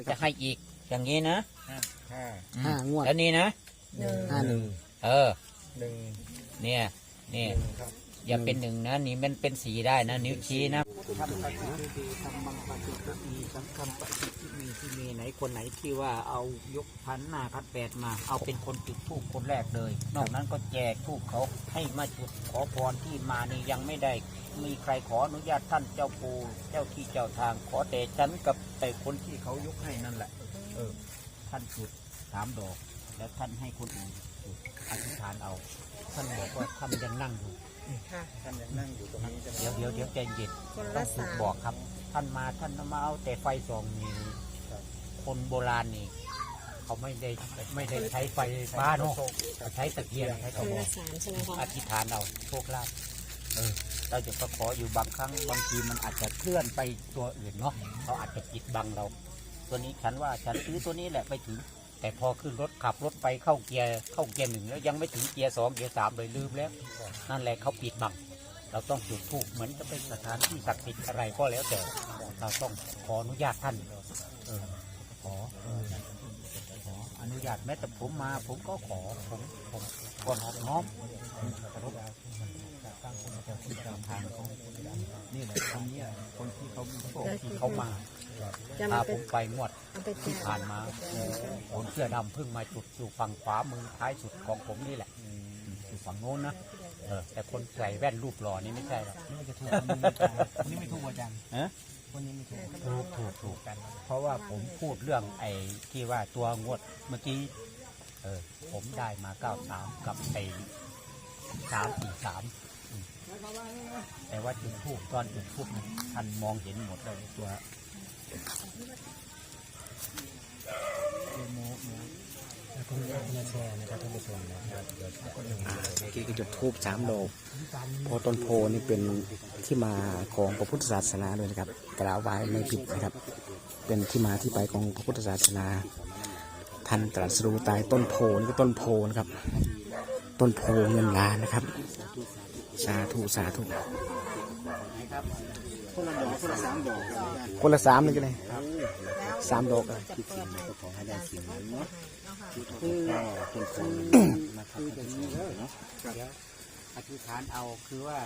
นะคจะรับให้อีก อย่างนี้นะห้าห้างวดแล้วนี่นะหนึ่งห้าหนึ่งเออ หนึ่งเนี่ยเนี่ยหนึ่งครับ อย่าเป็นหนึ่งนะนี่มันเป็นสีได้นะ นิ้วชี้นะทำปฏิทินทำบังปฏิทินมีสังคมปฏิทินมีที่มีไหนคนไหนที่ว่าเอายกพันหน้าพันแปดมา เอาเป็นคนจุดทูบคนแรกเลย นอกนั้นก็แจกทูบเขาให้มาจุดขอพรที่มานี่ยังไม่ได้ มีใครขออนุญาตท่านเจ้าปู่เจ้าที่เจ้าทางขอแต่ฉันกับแต่คนที่เขายกให้นั่นแหละ เออ ท่านจุดสามดอก แล้วท่านให้คนอื่นจุด อธิษฐานเอา ท่านบอกว่าท่านยังนั่งอยู่ค่ะ ท่านยังนั่งอยู่ตรงนี้ใช่ไหมเดี๋ยวเดี๋ยวเดี๋ยวใจเย็นคนต้อละงถูสากมบอกครับ ท่านมาท่านมาเอาแต่ไฟส่องนี่คนโบราณนี่ เขาไม่ได้ไม่ได้ใช้ไฟฟ้าเนาะเขาใช้ตะเกียงใช้กคระนบอละก สามใช่ไหมคะอธิษฐานเอาโชคลาภเออ เราจะก็ขออยู่บางครั้งบางทีมันอาจจะเคลื่อนไปตัวอื่นเนาะเขาอาจจะปิดบังเรา ตัวนี้ฉันว่าฉันซื้อตัวนี้แหละไปถึง แต่พอขึ้นรถขับรถไปเข้าเกียร์เข้าเกียร์หนึ่งแล้วยังไม่ถึงเกียร์สองเกียร์สามเลยลืมแล้ว นั่นแหละเขาปิดบัง เราต้องจุดธูปเหมือนจะเป็นสถานที่ศักดิ์สิทธิ์อะไรก็แล้วแต่เราต้องขออนุญาตท่านเขอออขออนุญาตแม้แต่ผมมา ผมก็ขอผมผมก่อนออกน้อมรพตั้งคนเจ้าที่เจ้าทางเขานี่แหละคนนี้คนที่เขามีโชคที่เขามาพาผมไปงวดที่ผ่านมาคนเสื้อดำเพิ่งมาจุดอยู่ฝั่งขวามือท้ายสุดของผมนี่แหละอยู่ฝั่งโน้นนะแต่คนใส่แว่นรูปหล่อนี่ไม่ใช่หรอกนี่จะถูกคนนี้ไม่ถูกอาจารย์ คนนี้ไม่ถูกถูกถูกถูกกันเพราะว่าผมพูดเรื่องไอ้ที่ว่าตัวงวดเมื่อกี้เออผมได้มาเก้าสามกับไอ้สามสี่สามแต่ว่าจุดทูบตอนจุดทูบท่านมองเห็นหมดเลยตัว กี่ก็จุดทูบสามดอกเพอต้นโพนี่เป็นที่มาของพระพุทธศาสนาเลยนะครับกล่าวไว้ไม่ผิดนะครับ เป็นที่มาที่ไปของพระพุทธศาสนา ท่านตรัสรู้ตายต้นโพนี่ก็ต้นโพนะครับ ต้นโพเงินล้านนะครับ สาธุสาธุคนละดอกคนละสามดอกคนละสามเลยกันเลย สามดอกเลยคิดสิ่งใดก็ขอให้ได้สิ่งนั้นเนาะคือเป็นคนนะครับคื ออย่างนี้เนาะอธิษฐานเอาคือว่า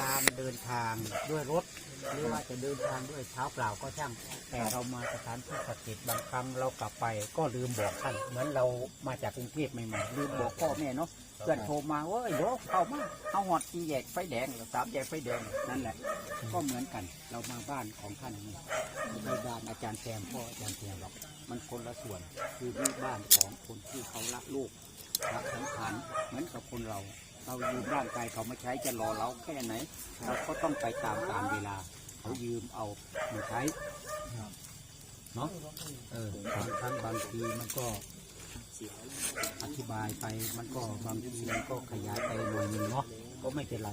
การเดินทางด้วยรถหรือว่าจะเดินทางด้วยเท้าเปล่าก็ช่าง แต่เรามาสถานที่ศักดิ์สิทธิ์บางครั้งเรากลับไปก็ลืมบอกท่านเหมือนเรามาจากกรุงเทพใหม่ๆลืมบอกพ่อแม่เนาะเพื่อนโทรมาว่าเอ้ยโยเข้ามาเอาหอดสี่แยกไฟแดงสามแยกไฟแดงนั่นแหละ ก็เหมือนกันเรามาบ้านของท่านนี่ไม่ใช่บ้านอาจารย์แซมพ่ออาจารย์แซมหรอกมันคนละส่วนคือที่บ้านของคนที่เขารักลูกรักสังขารเหมือนกับคนเรา เรายืมร่างกายเขามาใช้จะรอเราแค่ไหนเราก็ต้องไปตามตามเวลา เขายืมเอามาใช้เนาะเออบางครั้งบางทีมันก็อธิบายไปมันก็บางทีมันก็ขยายไปหน่อยนึงเนาะก็ไม่เป็นไร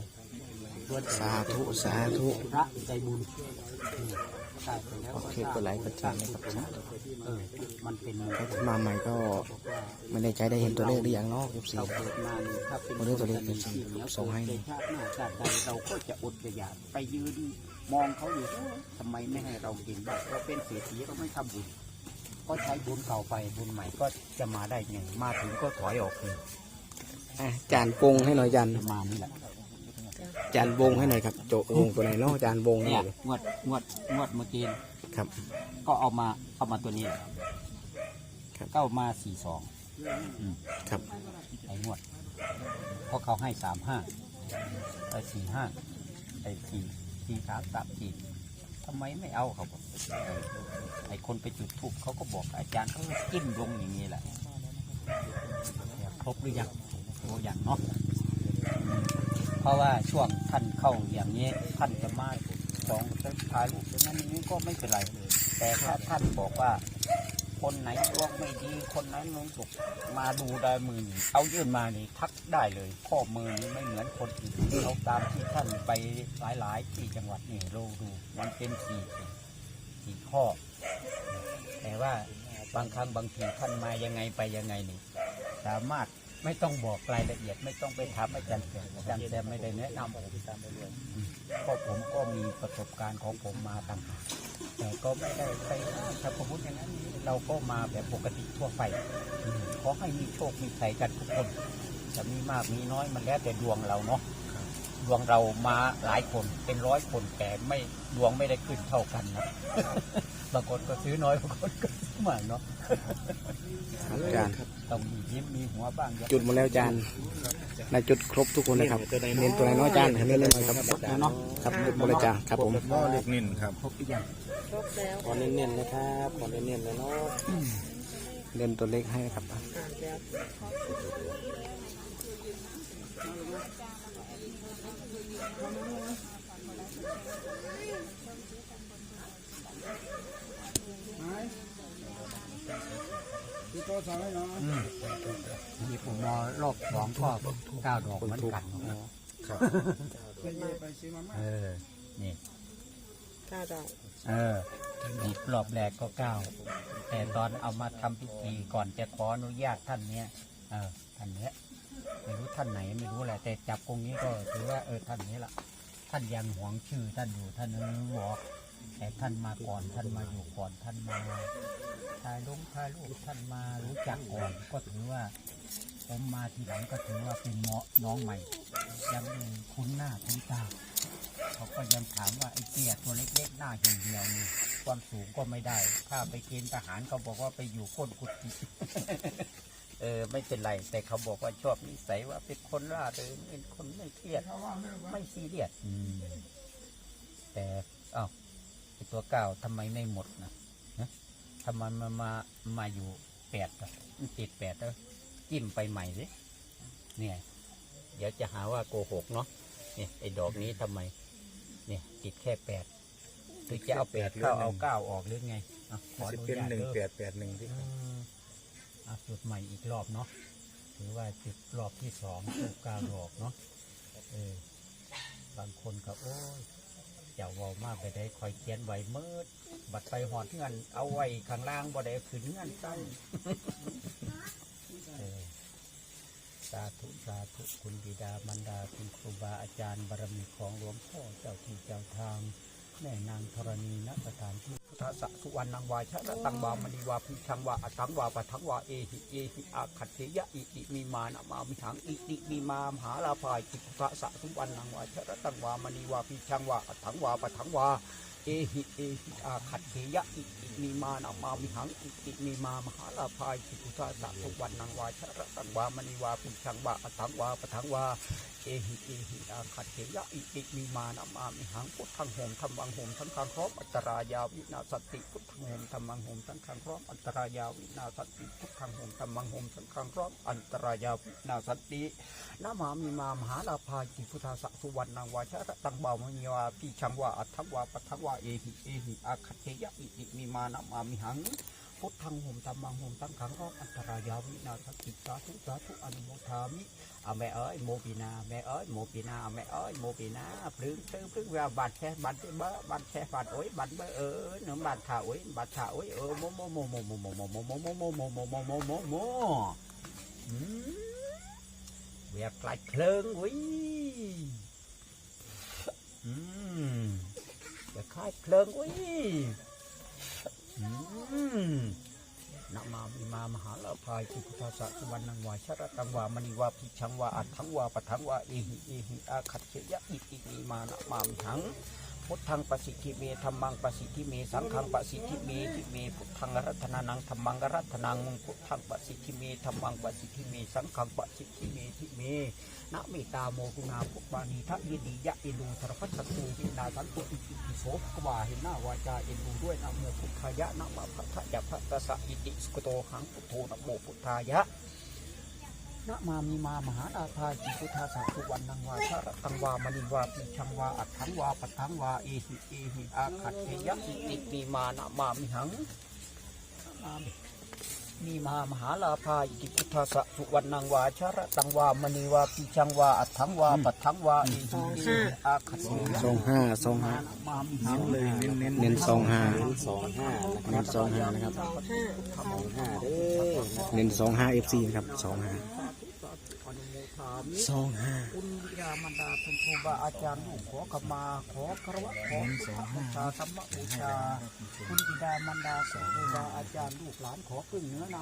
ส่วนสาธุ สาธุพระใจบุญอืมได้ไปแล้วโอเคกดไลค์กดแชร์นะครับสาธุเออมันเป็นมาใหม่ก็ไม่ได้ใจได้เห็นตัวเลขหรือยังเนาะเอฟซีเราเกิดมานี่ถ้าเป็นวันนี้ตัวเลขคเป็นที่เหนียวส่งให้ในชาติหน้าชาติใดเราก็จะอดจะอยากไปยืนมองเขาอยู่ทำไมไม่ให้เรากินบ้างเราเป็นเศรษฐีเราไม่ทำบุญก็ใช้บุญเก่าไปบุญใหม่ก็จะมาได้ไงมาถึงก็ถอยออกเลยอะจานวงให้หน่อยจานประมาณนี้แหละ จานวงให้หน่อยครับโจวงตัวไหนเนาะจานวงให้เนี่หยน่อยงวดงวดงวดเมื่อกี้ครับ ก็เอามาเอามาตัวนี้แหละครับ ก็เอามาสี่สองครับไอ้งวดเพราะเขาให้สามห้าไอ้สี่ห้าไอ้สี่สี่สามสามสี่ทำไมไม่เอาเขาบอกเออไอ้คนไปจุดทูบเขาก็บอกอาจารย์เขาจิ้มลงอย่างนี้แหละเนี่ยครบหรือยังตัวอย่างเนาะเพ ราะว่าช่วงท่านเข้าอย่างนี้ท่านจะมาสองสท้ายลูกนั้นนี้ก็ไม่เป็นไรเลยแต่ถ้าท่านบอกว่า คนไหนดวงไม่ดีคนไหนลงตกมาดูได้มือเอายื่นมานี่ทักได้เลย ข้อมือนี่ไม่เหมือนคนอื่นเอาตามที่ท่านไปหลายๆ ที่จังหวัดนี่เราดูมันเป็นสี่สี่ข้อ แต่ว่าบางครั้งบางทีท่านมายังไงไปยังไงนี่สามารถ ไม่ต้องบอกรายละเอียด ไม่ต้องไปถามอาจารย์แซมอาจารย์แซมไม่ได้แนะนำผมตามไปเรื่อยเพราะผมก็มีประสบการณ์ของผมมาต่างหากแต่ก็ไม่ได้ไปถ้าพระพุทธอย่างนั้นเราก็มาแบบปกติทั่วไปขอให้มีโชคมีชัยกันทุกคน จะมีมากมีน้อยมันแล้วแต่ดวงเราเนาะดวงเรามาหลายคนเป็นร้อยคนแต่ไม่ดวงไม่ได้ขึ้นเท่ากันนะบางคนก็ซื้อน้อยบางคนก็ ซื้อมากเนาะอาจารย์ต้องมียิ้มมีหัวบ้างอย่าจุดหมดแล้วอาจารย์ในจุดครบทุกคนนะครับเน้นตัวไหนเน้อยอาจารย์เน้นเลยหน่อยครับเนาะครับจุดหมดเลยอาจารย์ครับผมก็เล็กนิ่นครับครบอีกอย่างครบแล้วขอเน้นๆนะครับขอเน้นๆเลยเนาะเน้นตัวเลขให้ครับ อ่าเดี๋ยวมีผมมอรอบสองก็เก้าดอกเหมือนกันเนาะครับเออ นี่เก้าดอกเออนี่รอบแรกก็เก้าแต่ตอนเอามาทำพิธีก่อนจะขออนุญาตท่านเนี้ยเออท่านเนี้ยไม่รู้ท่านไหนไม่รู้แหละแต่จับกงนี้ก็ถือว่าเออท่านนี้ละท่านยังหวงชื่อท่านอยู่ท่านเออบอก แต่ท่านมาก่อนท่านมาอยู่ก่อนท่านมาถ่ายลงถ่ายรูปท่านมารู้จักก่อนก็ถือว่า ผมมาทีหลังก็ถือว่าเป็นเหมอน้องใหม่ ยังคุ้นหน้าคุ้นตาเขาก็ยังถามว่าไอ้เตี้ยตัวเล็กๆหน้าเหี่ยวๆนี่ความสูงก็ไม่ได้ ถ้าไปเกณฑ์ทหารเขาบอกว่าไปอยู่ก้นกุฏิเออไม่เป็นไร แต่เขาบอกว่าชอบนิสัยว่าเป็นคนร่าเริงเป็นคนไม่เครียดไม่ซีเรียสแต่อ้าว ตัวเก่าทำไมไม่หมดนะนะทำไมมามามาอยู่แปดอะมันติดแปดแล้วจิ้มไปใหม่สิเนี่ย เดี๋ยวจะหาว่าโกหกเนาะเนี่ยไอ้ดอกนี้ทำไม เนี่ย ติดแค่แปดหรือจะเอาแปดเข้าเอาเก้าออกหรือไงอะขออจะนุเป็นญาตหนึ่งเด้อแปดแปดหนึ่งที่อืมอะจุดใหม่อีกรอบเนาะถือว่าจุดรอบที่สองถูกกาดอกเนาะเออบางคนก็โอ้ย เจ้าเวามากไปได้คอยเขียนไว้เมื่อบัดไปหอดเงินเอาไว้ข้างล่างบ่ได้เอาขึ้นเงินตั้งเออสาธุสาธุคุณบิดามารดาคุณครูบาอาจารย์บารมีของหลวงพ่อเจ้าที่เจ้าทาง แม่นางธรณีณสถานที่พุทธสะสุวรรณังวาชะระตังวามณีวาพิชังวาอัตังวาปะทังวาเอหิเอหิอาขัดเทยะอิติมีมานะมามิหังอิติมีมามหาลาภายจิพุทธสะสุวรรณังวาชะระตังวามณีวาพิชังวาอัตังวาปะทังวา เอหิเอหิอาขัดเทยะอิติมีมานะมามิหังอิติมีมามหาลาภายจิพุทธสะสุวรรณังวาชระตังวามณีวาพิชังวาอัตังวาปะทังวาเอหิเอหิอาขัดเขยะอิติมีมานามามิหังพุทธังโหมธรรมังโหมทั้งคังพร้อมอัตรายาวินาสติพุทธังโหมธรรมังโหมทั้งคังพร้อมอัตรายาวินาสติพุทธังโหมธรรมังโหมทั้งคังพร้อมอัตรายาวินาสตินามามีมามหาลาภาจิพุทธาสะสุวรรณังวาชระตังบามณีวาปีชังวาอัตถวาปัทถวาเอหิเอหิอาคาตเยะอิติมีมานะมามิหัง พุทธังหมตั้มังหมตั้งขังก็อัตรายาวินาทกิสาธุสาธุอนุโมทามิอแม่เอ้ยโมปีนาแม่เอ้ยโมปีนาแม่เอ้ยโมปีนาพลึงพลึงพลึงเาบาดแค่บาดเบอบาดแค่บาดโอ้ยบาดเบอร์เออหนึ่งบาดขาโอ้ยบาดขาโอ้ยเออโมโมโมโมโมโมโมโมโมโมโมโมโมโมโมโมเวียกลเคลิงวิ Mmm. ะมามิมามหาลาภายจิพุทธาสะสุวรรณังวาชระตังวามณีวาพิชังวาอัตถังวาปะถังวาเอหิเอหิอาขัดเชยะอิติมีมานะมามิหังพุทธังปสิทธิเมธรรมังปสิทธิเมสังฆังปสิทธิเมทิเมพุทธังรัตนานังธรรมังรัตนังพุทธังปสิทธิเมธรรมังปสิทธิเมสังฆังปสิทธิเมทิเม นะเมตตาโมกุณาภุปานีทะยดียะอินูสารพัดศัตรูวินาสันตุอิติปิโสกวาเห็นหน้าวาจาเอ็นดูด้วยนะโมพุทธายะนะมะพะทะยะพะตสะอิติสกุโตหังพุทโธนะโมพุทธายะนะมามีมามหาอาภาจิพุทธาสะทุวันนังวาชรตังวามณีวาปิชังวาอัตถังวาปัทังวาเอหิเอหิอาขัดเทยะอิติมีมานะมามิหังมามิ มีมหามหาลาภาอิติพุทธาสะสุวรรณังวาชระตังวามณีวาปิชังวาอัตถังวาปัตถังวาอิทิเออาคัตเสยะสองห้าสองห้าเน้นเลยเน้นเน้นเน้นสองห้าสองห้าเน้นสองห้านะครับสองห้าเน้นสองห้าเอฟซีนะครับสองห้าามิสองห้าคุณบิดามารดาคุณครูบาอาจารย์ลูกขอขมาขอคารวะขอพุทธบูชาธรรมบูชา คุณบิดามารดาคุณครูบาอาจารย์ลูกหลานขอพึ่งเนื้อนา